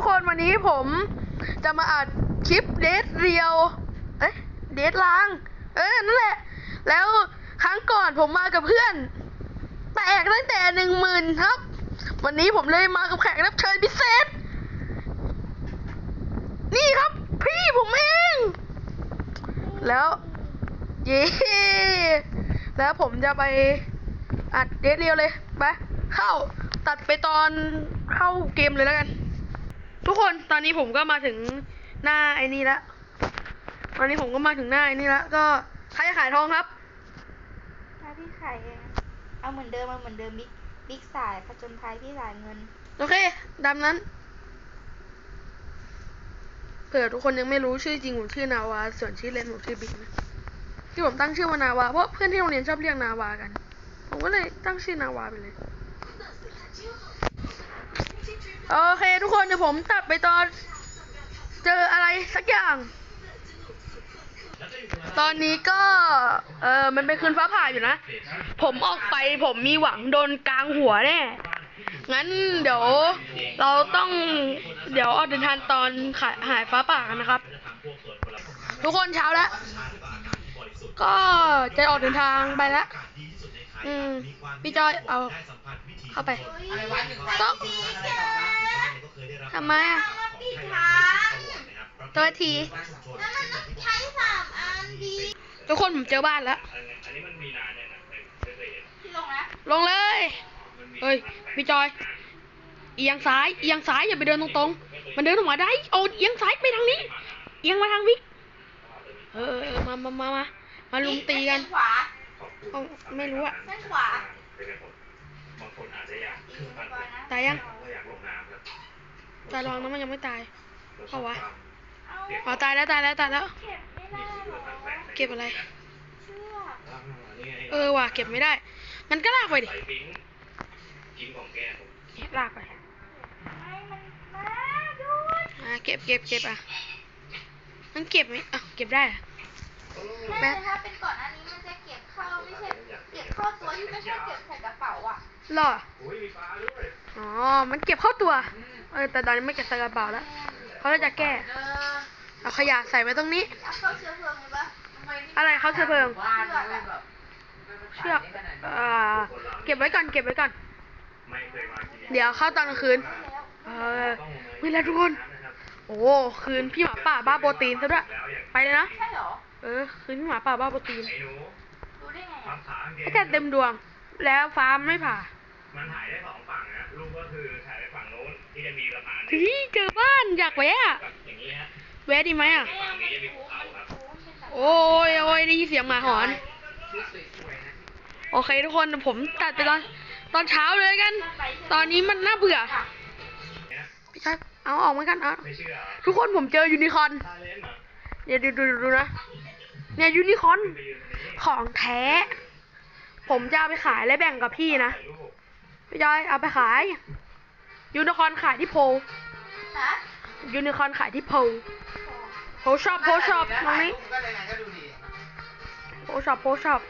ทุกคนวันนี้ผมจะมาอัดคลิปเดทเรียว เอ๊ะเดทลาง เออนั่นแหละ แล้วครั้งก่อนผมมากับเพื่อนแตกตั้งแต่หนึ่งหมื่นครับ วันนี้ผมเลยมากับแขกรับเชิญพิเศษ นี่ครับพี่ผมเอง แล้วเย้แล้วผมจะไปอัดเดทเรียวเลยไปเข้าตัดไปตอนเข้าเกมเลยแล้วกัน ทุกคนตอนนี้ผมก็มาถึงหน้าไอ้นี่แล้วตอนนี้ผมก็มาถึงหน้าไอ้นี่แล้วก็ใครจะขายทองครับ ถ้าพี่ขายเองเอาเหมือนเดิมเอาเหมือนเดิมบิ๊กบิ๊กสายผจญภัยพี่สายเงิน โอเคดำนั้นเผื่อทุกคนยังไม่รู้ชื่อจริงผมชื่อนาวา ส่วนชื่อเล่นผมชื่อบิ๊กนะที่ผมตั้งชื่อว่านาวาเพราะเพื่อนที่โรงเรียนชอบเรียกนาวากัน ผมก็เลยตั้งชื่อนาวาไปเลย โอเคทุกคนเดี๋ยวผมตัดไปตอน เจออะไรสักอย่าง ตอนนี้ก็ เออมันเป็นคืนฟ้าผ่าอยู่นะ ผมออกไปผมมีหวังโดนกลางหัวแน่งั้นเดี๋ยวเราต้องเดี๋ยวออกเดินทางตอนขายหายฟ้าป่ากันนะครับ ทุกคนเช้าแล้ว ก็จะออกเดินทางไปแล้ว อืมพี่จอยเอาเข้าไปก็ทำไมอะปิดทางตัวทีแล้วมันต้องใช้สามอันดีทุกคนผมเจอบ้านแล้วพี่ลงนะลงเลยเฮ้ยพี่จอยเอียงซ้ายเอียงซ้ายอย่าไปเดินตรงๆ มันเดินออกมาได้เอาเอียงซ้ายไปทางนี้ เอียงมาทางวิกเออเออมามามามามาลุมตีกันขวา เอาไม่รู้อะเส้นขวาตายยังตายรองนะมันยังไม่ตายเพราะวะเอาอ๋อตายแล้วตายแล้วตายแล้ว เก็บไม่ได้หรอเก็บอะไร เชือกเออว่ะเก็บไม่ได้ มันก็ลากไปดิลากไปให้มันมาดูดอ่าเก็บเก็บเก็บอะมันเก็บไหมอะเก็บได้อะ แม่ถ้าเป็นก่อนอันนี้มันจะเก็บเข้าไม่ใช่เก็บเข้าตัวที่ไม่ใช่เก็บใส่กระเป๋าอะหรออ๋อ มันเก็บเข้าตัว เออ แต่ตอนนี้ไม่เก็บใส่กระเป๋าแล้ว เขาเลยจะแก้เออเอาขยะใส่ไว้ตรงนี้เอาเข้าเชื้อเพลิงเลยปะอะไรเข้าเชื้อเพลิง เชือกอะเชือกอ่าเก็บไว้ก่อน เก็บไว้ก่อน เดี๋ยวเข้าตอนกลางคืน เออเวลาทุกคน โอ้ คืนพี่หมาป่าบ้าโปรตีนซะด้วย ไปเลยนะใช่ เหรอเออ คืนพี่หมาป่าบ้าโปรตีนรู้ได้ไงอะให้แต่เต็มดวง แล้วฟ้าไม่ผ่ามันถ่ายได้สองฝั่งนะรูปก็คือถ่ายไปฝั่งโน้นที่จะมีสะพานพี่เจอบ้านอยากแวะอะแบบอย่างนี้ฮะแวะดีไหมอะ ไม่เอามันฟูมันฟูเป็นแบบโอ้ยโอ้ยได้ยินเสียงหมาหอนโอเคทุกคนผมตัดไปตอน ตอนเช้าเลยกัน ตอนนี้มันน่าเบื่อพี่ชักเอาออกมากันเอาไม่เชื่อเหรอทุกคนผมเจอยูนิคอร์นทาเลนเหรอเดี๋ยวดูดูดูดูนะ เนี่ยยูนิคอร์นไปยืนตรงนี้ของแท้ ผมจะเอาไปขายและแบ่งกับพี่นะถ่ายรูปพี่จอยเอาไปขาย ยูนิคอร์นขายที่โพลฮะยูนิคอร์นขายที่โพลโพลช็อปโพลช็อปตรงนี้ก็ยังไงก็ดูดีโพลช็อปโพลช็อป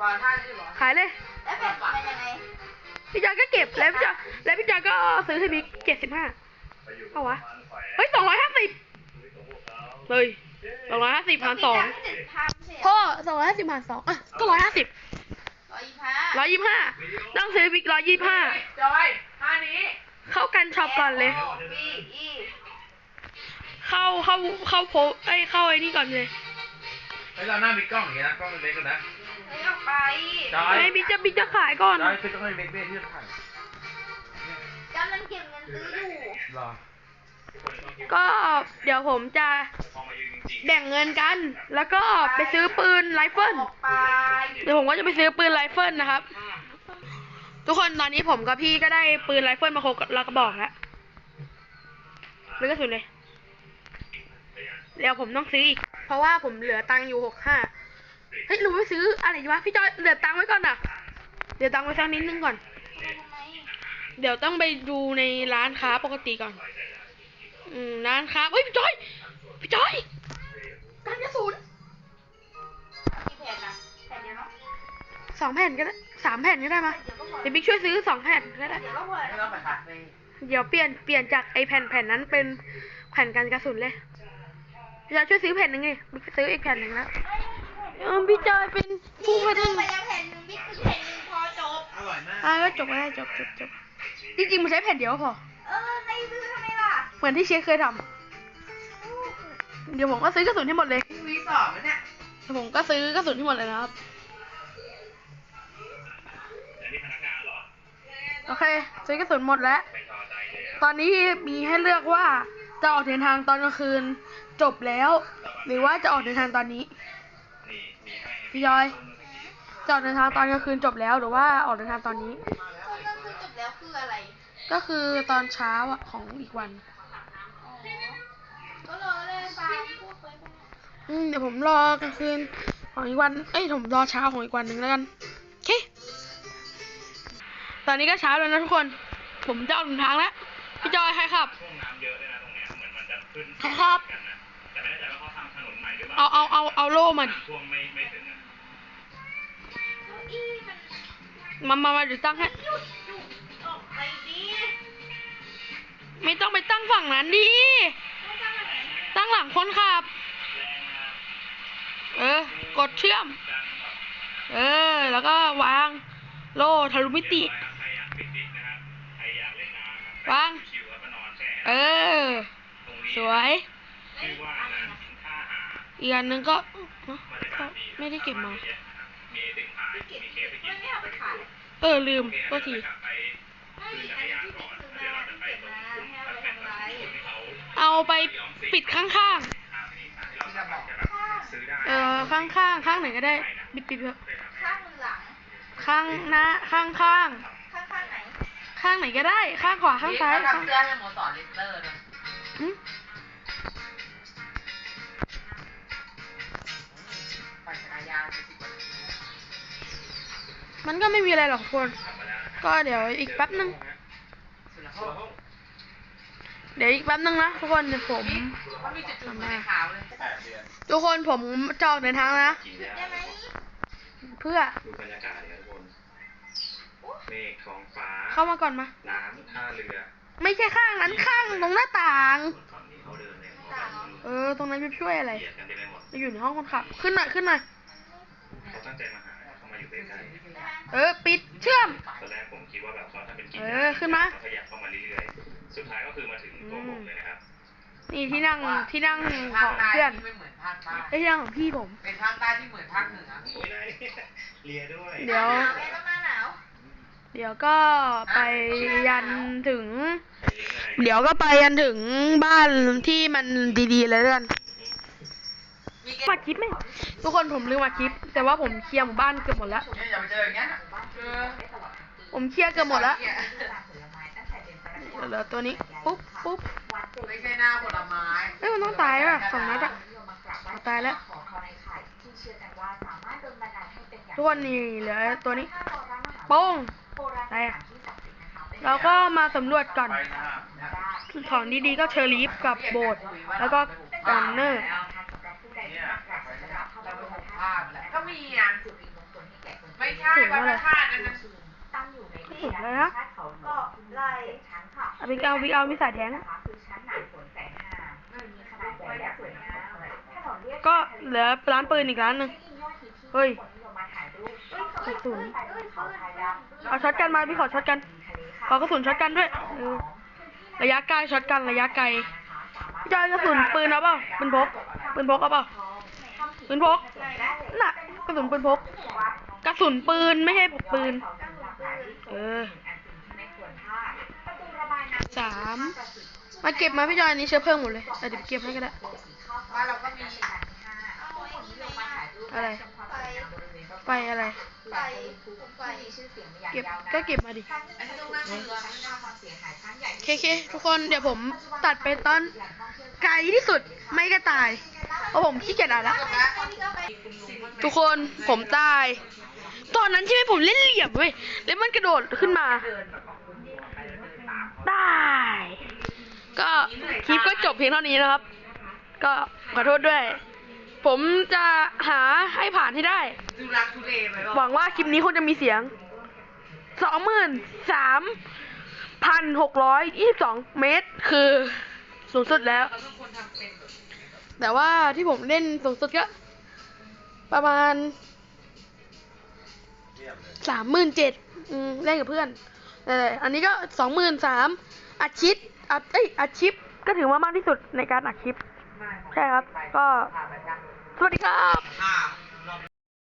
วางท่านี้เหรอขายเลยแล้วเป็นเป็นยังไงพี่จอยก็เก็บแล้วพี่จอยแล้วพี่จอยก็ซื้อให้บิ๊กเจ็ดสิบห้าไปอยู่เอาวะบ้านแขวนเฮ้ยสองร้อยห้าสิบเลย สองร้อยห้าสิบหารสองพี่จะทำเสร็จพ่อสองร้อยห้าสิบหารสองอะก็ร้อยห้าสิบร้อยยี่สิบห้าร้อยยี่ห้าต้องซื้อบิ๊กร้อยยี่ห้าจอยท่านี้ เข้ากันช็อปก่อนเลยโบีอีเข้าเข้าเข้าโพสเอ้ยเข้าไอ้นี่ก่อนเลยเฮ้ยเราหน้ามีกล้องอย่างเงี้ยนะกล้องเล็กๆก่อนนะเฮ้ยออกไปจอยไอ้ยบิ๊กจะบิ๊กจะขายก่อนจอยคือต้องให้เบเบ้ที่จะถ่ายกำลังเก็บเงินซื้ออยู่รอ ก็เดี๋ยวผมจะแบ่งเงินกัน แล้วก็ไปซื้อปืนไรเฟิลเดี๋ยวผมก็จะไปซื้อปืนไรเฟิลนะครับ ทุกคนตอนนี้ผมกับพี่ก็ได้ปืนไรเฟิลมาโคกระกระบอกแล้วหรือกระสุนเลยเดี๋ยวผมต้องซื้ออีก เพราะว่าผมเหลือตังค์อยู่หกห้าเฮ้ยหนูไปซื้ออะไรวะพี่จอยเหลือตังค์ไว้ก่อนอะเดี๋ยวตังค์ไว้สักนิดนึงก่อน เดี๋ยวต้องไปดูในร้านค้าปกติก่อน อืมร้านค้าเฮ้ยพี่จอย พี่จอยกันกระสุนกี่แผ่นนะแผ่นเดียวเนาะสองแผ่นก็ได้สามแผ่นก็ได้มาเดี๋ยวก็พอเดี๋ยวบิ๊กช่วยซื้อสองแผ่นก็ได้ เดี๋ยวก็พอไม่ต้องไปคัดในเดี๋ยวเปลี่ยนเปลี่ยนจากไอแผ่นแผ่นนั้นเป็นแผ่นกันกระสุนเลยพี่จอยช่วยซื้อแผ่นหนึ่งดิซื้ออีกแผ่นหนึ่งนะเออพี่จอยเป็นผู้พัฒซื้อไปนาแล้วแผ่นหนึ่งบิ๊กซื้อแผ่นหนึ่งพอจบ อร่อยมาก อะก็จบแล้วจบจบจบจริงๆมันใช้แผ่นเดียวก็พอ เหมือนที่เชฟเคยทำเดี๋ยวผมก็ซื้อกระสุนให้หมดเลยวีสอบเนี่ยเดี๋ยวผมก็ซื้อกระสุนให้หมดเลยนะครับแต่นี่พนักงานเหรอโอเค ซื้อกระสุนหมดแล้วไม่พอใจเลยอะตอนนี้มีให้เลือกว่าจะออกเดินทางตอนกลางคืนจบแล้ว หรือว่าจะออกเดินทางตอนนี้นี่มีให้พี่จอยจะออกเดินทางตอนกลางคืนจบแล้วหรือว่าออกเดินทางตอนนี้ ตอนนั้นคือจบแล้วคืออะไร ก็คือตอนเช้าอะของอีกวันอ๋อ ก็รอเลยฟังพูดไปไปอืมเดี๋ยวผมรอกลางคืนของอีกวัน เอ้ยผมรอเช้าของอีกวันหนึ่งแล้วกันโอเค ตอนนี้ก็เช้าแล้วนะทุกคน ผมจะออกเดินทางแล้ว พี่จอยใครขับ ช่วงน้ำเยอะเลยนะตรงเนี้ยเหมือนมันจะขึ้นครับ กันนะแต่ไม่แน่ใจว่าเขาทำถนนใหม่หรือเปล่าเอาเอาเอาเอาโล่มาดิน้ำท่วมไม่ไม่ถึงอะเก้าอี้มันมามามาเดี๋ยวตั้งให้ หยุดหยุดออกไปดิไม่ต้องไปตั้งฝั่งนั้นดิไม่ทำอะไร ตั้งหลังคนขับ เออ กดเชื่อม เออ แล้วก็วาง โล่ทะลุมิติ วาง เออ สวย อีกอันนึงก็ไม่ได้เก็บมา เออ ลืมก็ที เขาเอาไปปิดข้างหาที่ที่เราสามารถจะแบบซื้อได้ๆเออข้างๆ ข้างไหนก็ได้ ปิดปิดเถอะข้างหลัง ข้างหน้า ข้างข้างข้างข้างไหน ข้างไหนก็ได้ ข้างขวา ข้างซ้ายทำข้างเสื้อให้หมอสอนลิเตอร์นะอืมปั่นจักรยานไปสิบวันมันก็ไม่มีอะไรหรอกทุกคน ก็เดี๋ยวอีกแป๊บนึงสุดละห้อง เดี๋ยวอีกแป๊บนึงนะทุกคนเดี๋ยวผมมันมีจุดๆเหมือนในข่าวเลยแปดเดือนทุกคนผมจะออกเดินทางแล้วนะกินได้ไหมเพื่อดูบรรยากาศเนี่ยทุกคนเมฆท้องฟ้าเข้ามาก่อนมา น้ำท่าเรือ ไม่ใช่ข้างนั้นข้างตรงหน้าต่าง ฝั่งนี้เขาเดินเนี่ยเขาแบบเออ ตรงนั้นจะช่วยอะไรเหยียดกันเต็มไปหมดอยู่ในห้องคนขับ ขึ้นหน่อยขึ้นหน่อยเขาตั้งใจมาหาเขามาอยู่ใกล้ได้ไหมเออ ปิดเชื่อมๆตอนแรกผมคิดว่าแบบเขาทำเป็นกินเออขึ้นมา เขาขยับเข้ามาเรื่อยๆ สุดท้ายก็คือมาถึงตัวผมเลยนะครับ นี่ที่นั่งที่นั่งขภาอคงใต้เพื่อนที่ไม่เหมือนภาคใต้ไอ้ยที่นั่งของพี่ผม เป็นภาคใต้ที่เหมือนภาคเหนือโอ้ยได้เลียด้วย เดี๋ยวหนาวไหมต้องหน้าหนาวเดี๋ยวก็ไปยันถึงไปเลี้ยงไงเดี๋ยวก็ไปยันถึงบ้านที่มันดีๆเลยแล้วกันมีเกมาคลิปไหมทุกคนผมลืมมาคลิป แต่ว่าผมเคลียร์หมู่บ้านเกือบหมดแล้วเนี่ยอย่าไปเจออย่างเงี้ยเออผมเคลียร์เกือบหมดแล้ว เหลือตัวนี้ ปุ๊บปุ๊บไม่ใช่หน้าผลไม้เอ้ยมันต้องตายว่ะสองนัดอะเอาตายแล้วทุกคนนี่เหลือตัวนี้โป้งอะไรอะเราก็มาสำรวจก่อนไปหน้าของดีๆก็เชอร์ลีฟกับโบสถ์แล้วก็กันเนอร์เนี่ยเราเป็นภาพแหละก็มีอะไม่ใช่วัดพระธาตุนั่นนะ สุดเลยนะก็ไล่เอาไปเอาไปเอามีสายแทงก็เหลือร้านปืนอีกร้านหนึ่งเฮ้ยกระสุนเอาช็อตกันมาพี่ขอช็อตกัน ขอกระสุนช็อตกันด้วยระยะไกลช็อตกันระยะไกลพี่จอยกระสุนปืนเอาเปล่าปืนพกปืนพกเอาเปล่าปืนพกน่ะกระสุนปืนพก กระสุนปืนไม่ใช่ปืน สามมาเก็บมาพี่จอยอันนี้เชื้อเพลิงหมดเลยแต่เดี๋ยวไปเก็บให้ก็ได้บ้านเราก็มีเอาไอ้นี่ไหมอะอะไร ไปไปอะไรไปผมไปเก็บก็เก็บมาดิไอ้ที่ต้องนั่งเรือเคเคทุกคนเดี๋ยวผมตัดไปตอนไกลที่สุดไม่ก็ตายเพราะผมขี้เกียจอ่านละแค่นี้ก็ไปทุกคนผมตาย ตอนนั้นใช่ไหมผมเล่นเหลี่ยมเว้ย แล้วมันกระโดดขึ้นมาตายก็คลิปก็จบเพียงเท่านี้นะครับ ก็ขอโทษด้วย ผมจะหาให้ผ่านให้ได้ หวังว่าคลิปนี้คงจะมีเสียง สองหมื่นสามพันหกร้อยยี่สิบสองเมตร คือสูงสุดแล้ว แต่ว่าที่ผมเล่นสูงสุดก็ประมาณ สามหมื่นเจ็ดเล่นกับเพื่อนแต่อันนี้ก็สองหมื่นสามอัดชิปอัดเอ้ยอัดชิปก็ถือว่ามากที่สุดในการอัดคลิป ใช่ครับ ก็ สวัสดีครับ